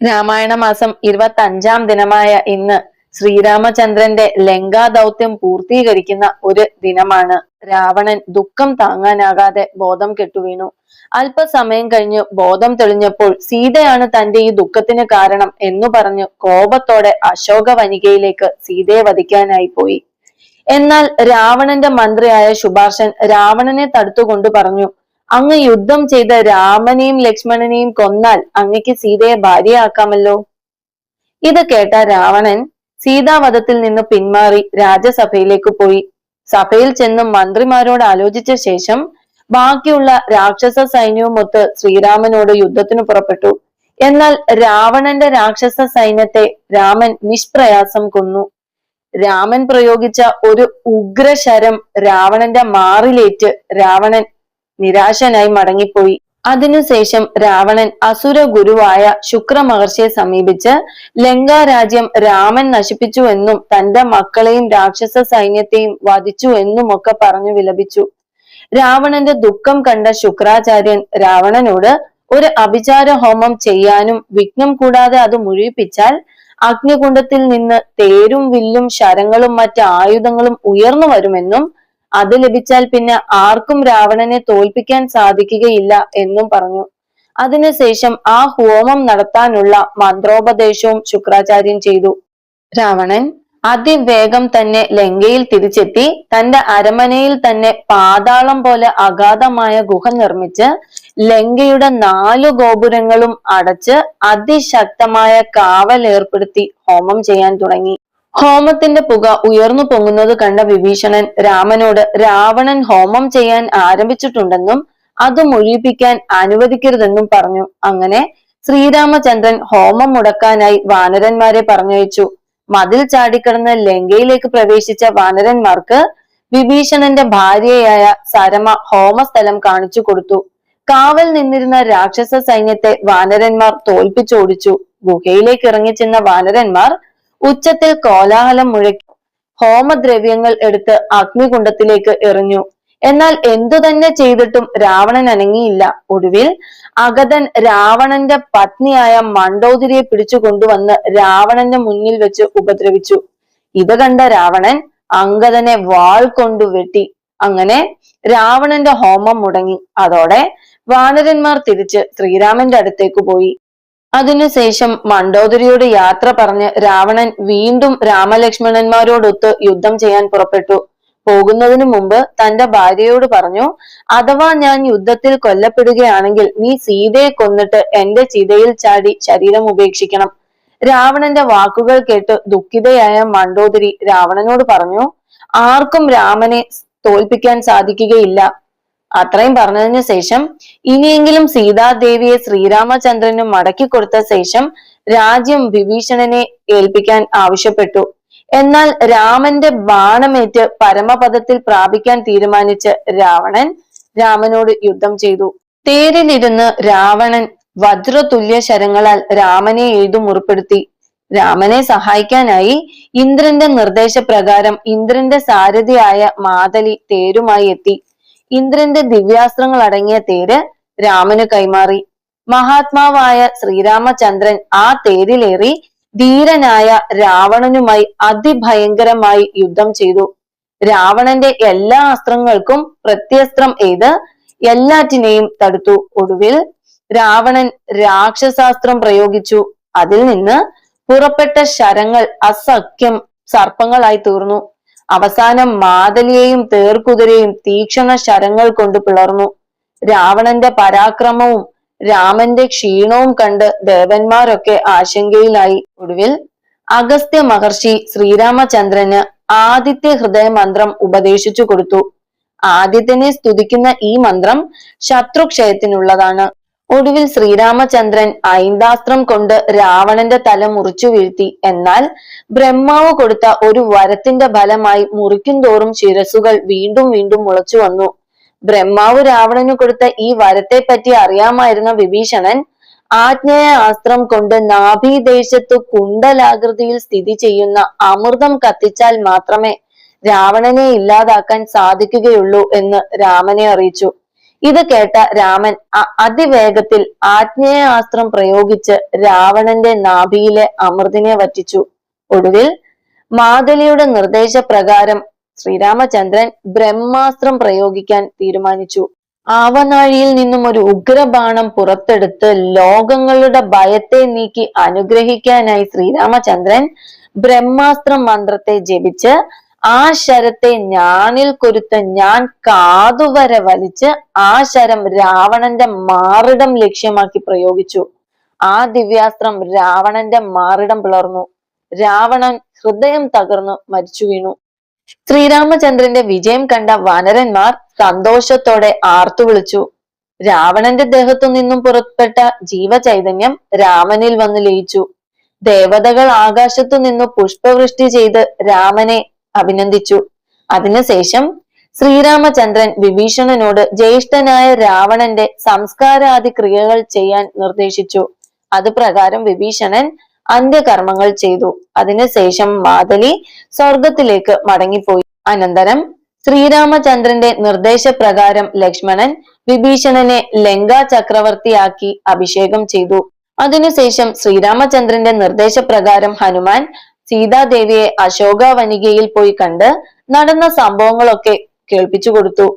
രാമായണ മാസം ഇരുപത്തി അഞ്ചാം ദിനമായ ഇന്ന് ശ്രീരാമചന്ദ്രന്റെ ലങ്കാ ദൗത്യം പൂർത്തീകരിക്കുന്ന ഒരു ദിനമാണ്. രാവണൻ ദുഃഖം താങ്ങാനാകാതെ ബോധം കെട്ടുവീണു. അല്പസമയം കഴിഞ്ഞ് ബോധം തെളിഞ്ഞപ്പോൾ സീതയാണ് തന്റെ ഈ ദുഃഖത്തിന് കാരണം എന്നു പറഞ്ഞു കോപത്തോടെ അശോക വനികയിലേക്ക് സീതയെ വധിക്കാനായി പോയി. എന്നാൽ രാവണന്റെ മന്ത്രിയായ ശുപാർശൻ രാവണനെ തടുത്തുകൊണ്ട് പറഞ്ഞു അങ്ങ് യുദ്ധം ചെയ്ത രാമനെയും ലക്ഷ്മണനെയും കൊന്നാൽ അങ്ങക്ക് സീതയെ ഭാര്യയാക്കാമല്ലോ. ഇത് കേട്ട രാവണൻ സീതാവധത്തിൽ നിന്ന് പിന്മാറി രാജസഭയിലേക്ക് പോയി. സഭയിൽ ചെന്ന് മന്ത്രിമാരോട് ആലോചിച്ച ശേഷം ബാക്കിയുള്ള രാക്ഷസ സൈന്യവുമൊത്ത് ശ്രീരാമനോട് യുദ്ധത്തിന് പുറപ്പെട്ടു. എന്നാൽ രാവണന്റെ രാക്ഷസ സൈന്യത്തെ രാമൻ നിഷ്പ്രയാസം കൊന്നു. രാമൻ പ്രയോഗിച്ച ഒരു ഉഗ്രശരം രാവണന്റെ മാറിലേറ്റ് രാവണൻ നിരാശനായി മടങ്ങിപ്പോയി. അതിനുശേഷം രാവണൻ അസുര ഗുരുവായ ശുക്ര മഹർഷിയെ സമീപിച്ച് ലങ്കാരാജ്യം രാമൻ നശിപ്പിച്ചുവെന്നും തന്റെ മക്കളെയും രാക്ഷസ സൈന്യത്തെയും വധിച്ചു എന്നുമൊക്കെ പറഞ്ഞു വിലപിച്ചു. രാവണന്റെ ദുഃഖം കണ്ട ശുക്രാചാര്യൻ രാവണനോട് ഒരു അഭിചാര ഹോമം ചെയ്യാനും വിഘ്നം കൂടാതെ അത് മുഴുവിപ്പിച്ചാൽ അഗ്നികുണ്ഡത്തിൽ നിന്ന് തേരും വില്ലും ശരങ്ങളും മറ്റ് ആയുധങ്ങളും ഉയർന്നു വരുമെന്നും അത് ലഭിച്ചാൽ പിന്നെ ആർക്കും രാവണനെ തോൽപ്പിക്കാൻ സാധിക്കുകയില്ല എന്നും പറഞ്ഞു. അതിനുശേഷം ആ ഹോമം നടത്താനുള്ള മന്ത്രോപദേശവും ശുക്രാചാര്യൻ ചെയ്തു. രാവണൻ അതിവേഗം തന്നെ ലങ്കയിൽ തിരിച്ചെത്തി തന്റെ അരമനയിൽ തന്നെ പാതാളം പോലെ അഗാധമായ ഗുഹ നിർമ്മിച്ച് ലങ്കയുടെ നാലു ഗോപുരങ്ങളും അടച്ച് അതിശക്തമായ കാവൽ ഏർപ്പെടുത്തി ഹോമം ചെയ്യാൻ തുടങ്ങി. ഹോമത്തിന്റെ പുക ഉയർന്നു പൊങ്ങുന്നത് കണ്ട വിഭീഷണൻ രാമനോട് രാവണൻ ഹോമം ചെയ്യാൻ ആരംഭിച്ചിട്ടുണ്ടെന്നും അത് മുഴിപ്പിക്കാൻ അനുവദിക്കരുതെന്നും പറഞ്ഞു. അങ്ങനെ ശ്രീരാമചന്ദ്രൻ ഹോമം മുടക്കാനായി വാനരന്മാരെ പറഞ്ഞയച്ചു. മതിൽ ചാടിക്കടന്ന് ലങ്കയിലേക്ക് പ്രവേശിച്ച വാനരന്മാർക്ക് വിഭീഷണന്റെ ഭാര്യയായ സരമ ഹോമസ്ഥലം കാണിച്ചു കൊടുത്തു. കാവൽ നിന്നിരുന്ന രാക്ഷസ സൈന്യത്തെ വാനരന്മാർ തോൽപ്പിച്ചോടിച്ചു. ഗുഹയിലേക്ക് ഇറങ്ങിച്ചെന്ന വാനരന്മാർ ഉച്ചത്തിൽ കോലാഹലം മുഴക്കി ഹോമദ്രവ്യങ്ങൾ എടുത്ത് അഗ്നികുണ്ഡത്തിലേക്ക് എറിഞ്ഞു. എന്നാൽ എന്തു തന്നെ ചെയ്തിട്ടും രാവണൻ അനങ്ങിയില്ല. ഒടുവിൽ അഗതൻ രാവണന്റെ പത്നിയായ മണ്ടോദരിയെ പിടിച്ചു കൊണ്ടുവന്ന് രാവണന്റെ മുന്നിൽ വെച്ച് ഉപദ്രവിച്ചു. ഇത് കണ്ട രാവണൻ അങ്കദനെ വാൾ കൊണ്ടു വെട്ടി. അങ്ങനെ രാവണന്റെ ഹോമം മുടങ്ങി. അതോടെ വാനരന്മാർ തിരിച്ച് ശ്രീരാമന്റെ അടുത്തേക്ക് പോയി. അതിനുശേഷം മണ്ടോദരിയോട് യാത്ര പറഞ്ഞ് രാവണൻ വീണ്ടും രാമലക്ഷ്മണന്മാരോടൊത്ത് യുദ്ധം ചെയ്യാൻ പുറപ്പെട്ടു. പോകുന്നതിനു മുമ്പ് തന്റെ ഭാര്യയോട് പറഞ്ഞു അഥവാ ഞാൻ യുദ്ധത്തിൽ കൊല്ലപ്പെടുകയാണെങ്കിൽ നീ സീതയെ കൊന്നിട്ട് എന്റെ ചിതയിൽ ചാടി ശരീരം ഉപേക്ഷിക്കണം. രാവണന്റെ വാക്കുകൾ കേട്ട് ദുഃഖിതയായ മണ്ടോദരി രാവണനോട് പറഞ്ഞു ആർക്കും രാമനെ തോൽപ്പിക്കാൻ സാധിക്കുകയില്ല. അത്രയും പറഞ്ഞതിന് ശേഷം ഇനിയെങ്കിലും സീതാദേവിയെ ശ്രീരാമചന്ദ്രന് മടക്കി കൊടുത്ത ശേഷം രാജ്യം വിഭീഷണനെ ഏൽപ്പിക്കാൻ ആവശ്യപ്പെട്ടു. എന്നാൽ രാമന്റെ ബാണമേറ്റ് പരമപദത്തിൽ പ്രാപിക്കാൻ തീരുമാനിച്ച് രാവണൻ രാമനോട് യുദ്ധം ചെയ്തു. തേരിലിരുന്ന് രാവണൻ വജ്രതുല്യ ശരങ്ങളാൽ രാമനെ എഴുതു മുറിപ്പെടുത്തി. രാമനെ സഹായിക്കാനായി ഇന്ദ്രന്റെ നിർദ്ദേശപ്രകാരം ഇന്ദ്രന്റെ സാരഥിയായ മാതലി തേരുമായി എത്തി. ഇന്ദ്രന്റെ ദിവ്യാസ്ത്രങ്ങൾ അടങ്ങിയ തേര് രാമന് കൈമാറി. മഹാത്മാവായ ശ്രീരാമചന്ദ്രൻ ആ തേരിലേറി ധീരനായ രാവണനുമായി അതിഭയങ്കരമായി യുദ്ധം ചെയ്തു. രാവണന്റെ എല്ലാ അസ്ത്രങ്ങൾക്കും പ്രത്യസ്ത്രം എയ്ത് എല്ലാറ്റിനെയും തടുത്തു. ഒടുവിൽ രാവണൻ രാക്ഷസാസ്ത്രം പ്രയോഗിച്ചു. അതിൽ നിന്ന് പുറപ്പെട്ട ശരങ്ങൾ അസഖ്യം സർപ്പങ്ങളായി തീർന്നു. അവസാനം മാതലിയെയും തേർക്കുതിരയും തീക്ഷണ ശരങ്ങൾ കൊണ്ട് പിളർന്നു. രാവണന്റെ പരാക്രമവും രാമന്റെ ക്ഷീണവും കണ്ട് ദേവന്മാരൊക്കെ ആശങ്കയിലായി. ഒടുവിൽ അഗസ്ത്യ മഹർഷി ശ്രീരാമചന്ദ്രന് ആദിത്യ ഹൃദയ മന്ത്രം ഉപദേശിച്ചു കൊടുത്തു. ആദിത്യനെ സ്തുതിക്കുന്ന ഈ മന്ത്രം ശത്രുക്ഷയത്തിനുള്ളതാണ്. ഒടുവിൽ ശ്രീരാമചന്ദ്രൻ ഐന്താസ്ത്രം കൊണ്ട് രാവണന്റെ തല മുറിച്ചു വീഴ്ത്തി. എന്നാൽ ബ്രഹ്മാവ് കൊടുത്ത ഒരു വരത്തിന്റെ ഫലമായി മുറിക്കും തോറും ശിരസുകൾ വീണ്ടും വീണ്ടും മുളച്ചു വന്നു. ബ്രഹ്മാവ് രാവണന് കൊടുത്ത ഈ വരത്തെ പറ്റി അറിയാമായിരുന്ന വിഭീഷണൻ ആജ്ഞേയ അസ്ത്രം കൊണ്ട് നാഭീദേശത്ത് കുണ്ടലാകൃതിയിൽ സ്ഥിതി ചെയ്യുന്ന അമൃതം കത്തിച്ചാൽ മാത്രമേ രാവണനെ ഇല്ലാതാക്കാൻ സാധിക്കുകയുള്ളൂ എന്ന് രാമനെ അറിയിച്ചു. ഇത് കേട്ട രാമൻ അതിവേഗത്തിൽ ആജ്ഞേയാസ്ത്രം പ്രയോഗിച്ച് രാവണന്റെ നാഭിയിലെ അമൃതിനെ വറ്റിച്ചു. ഒടുവിൽ മാതലിയുടെ നിർദ്ദേശപ്രകാരം ശ്രീരാമചന്ദ്രൻ ബ്രഹ്മാസ്ത്രം പ്രയോഗിക്കാൻ തീരുമാനിച്ചു. ആവനാഴിയിൽ നിന്നും ഒരു ഉഗ്രബാണം പുറത്തെടുത്ത് ലോകങ്ങളുടെ ഭയത്തെ നീക്കി അനുഗ്രഹിക്കാനായി ശ്രീരാമചന്ദ്രൻ ബ്രഹ്മാസ്ത്രം മന്ത്രത്തെ ജപിച്ച് ആ ശരത്തെ ഞാനിൽ കൊരുത്ത ഞാൻ കാതുവരെ വലിച്ച് ആ ശരം രാവണന്റെ മാറിടം ലക്ഷ്യമാക്കി പ്രയോഗിച്ചു. ആ ദിവ്യാസ്ത്രം രാവണന്റെ മാറിടം പിളർന്നു. രാവണൻ ഹൃദയം തകർന്നു മരിച്ചു വീണു. ശ്രീരാമചന്ദ്രന്റെ വിജയം കണ്ട വാനരന്മാർ സന്തോഷത്തോടെ ആർത്തു വിളിച്ചു. രാവണന്റെ ദേഹത്തു നിന്നും പുറപ്പെട്ട ജീവചൈതന്യം രാമനിൽ വന്നു ലയിച്ചു. ദേവതകൾ ആകാശത്തു നിന്നു പുഷ്പവൃഷ്ടി ചെയ്ത് രാമനെ അഭിനന്ദിച്ചു. അതിനുശേഷം ശ്രീരാമചന്ദ്രൻ വിഭീഷണനോട് ജ്യേഷ്ഠനായ രാവണന്റെ സംസ്കാരാദി ക്രിയകൾ ചെയ്യാൻ നിർദ്ദേശിച്ചു. അത് പ്രകാരം വിഭീഷണൻ അന്ത്യകർമ്മങ്ങൾ ചെയ്തു. അതിനുശേഷം മാതലി സ്വർഗത്തിലേക്ക് മടങ്ങിപ്പോയി. അനന്തരം ശ്രീരാമചന്ദ്രന്റെ നിർദ്ദേശപ്രകാരം ലക്ഷ്മണൻ വിഭീഷണനെ ലങ്കാ ചക്രവർത്തിയാക്കി അഭിഷേകം ചെയ്തു. അതിനുശേഷം ശ്രീരാമചന്ദ്രന്റെ നിർദ്ദേശപ്രകാരം ഹനുമാൻ സീതാദേവിയെ അശോകവനികയിൽ പോയി കണ്ട് നടന്ന സംഭവങ്ങളൊക്കെ കേൾപ്പിച്ചു കൊടുത്തു.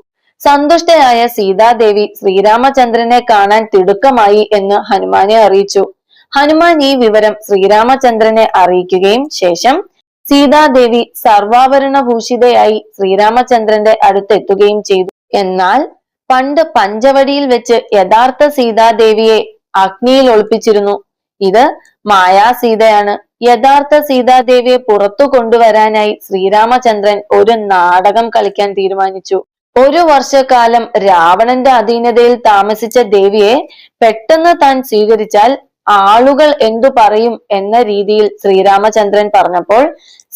സന്തുഷ്ടയായ സീതാദേവി ശ്രീരാമചന്ദ്രനെ കാണാൻ തിടുക്കമായി എന്ന് ഹനുമാനെ അറിയിച്ചു. ഹനുമാൻ ഈ വിവരം ശ്രീരാമചന്ദ്രനെ അറിയിക്കുകയും ശേഷം സീതാദേവി സർവാഭരണഭൂഷിതയായി ശ്രീരാമചന്ദ്രന്റെ അടുത്തെത്തുകയും ചെയ്തു. എന്നാൽ പണ്ട് പഞ്ചവടിയിൽ വെച്ച് യഥാർത്ഥ സീതാദേവിയെ അഗ്നിയിൽ ഒളിപ്പിച്ചിരുന്നു. ഇത് മായാ സീതയാണ് യഥാർത്ഥ സീതാദേവിയെ പുറത്തു കൊണ്ടുവരാനായി ശ്രീരാമചന്ദ്രൻ ഒരു നാടകം കളിക്കാൻ തീരുമാനിച്ചു. ഒരു വർഷക്കാലം രാവണന്റെ അധീനതയിൽ താമസിച്ച ദേവിയെ പെട്ടെന്ന് താൻ സ്വീകരിച്ചാൽ ആളുകൾ എന്തു പറയും എന്ന രീതിയിൽ ശ്രീരാമചന്ദ്രൻ പറഞ്ഞപ്പോൾ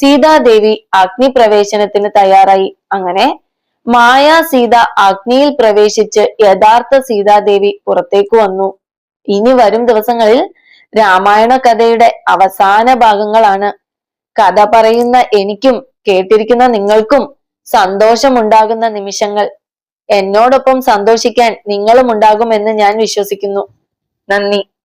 സീതാദേവി അഗ്നിപ്രവേശനത്തിന് തയ്യാറായി. അങ്ങനെ മായാ സീത അഗ്നിയിൽ പ്രവേശിച്ച് യഥാർത്ഥ സീതാദേവി പുറത്തേക്ക് വന്നു. ഇനി വരും ദിവസങ്ങളിൽ രാമായണ കഥയുടെ അവസാന ഭാഗങ്ങളാണ്. കഥ പറയുന്ന എനിക്കും കേട്ടിരിക്കുന്ന നിങ്ങൾക്കും സന്തോഷമുണ്ടാകുന്ന നിമിഷങ്ങൾ. എന്നോടൊപ്പം സന്തോഷിക്കാൻ നിങ്ങളും ഉണ്ടാകുമെന്ന് ഞാൻ വിശ്വസിക്കുന്നു. നന്ദി.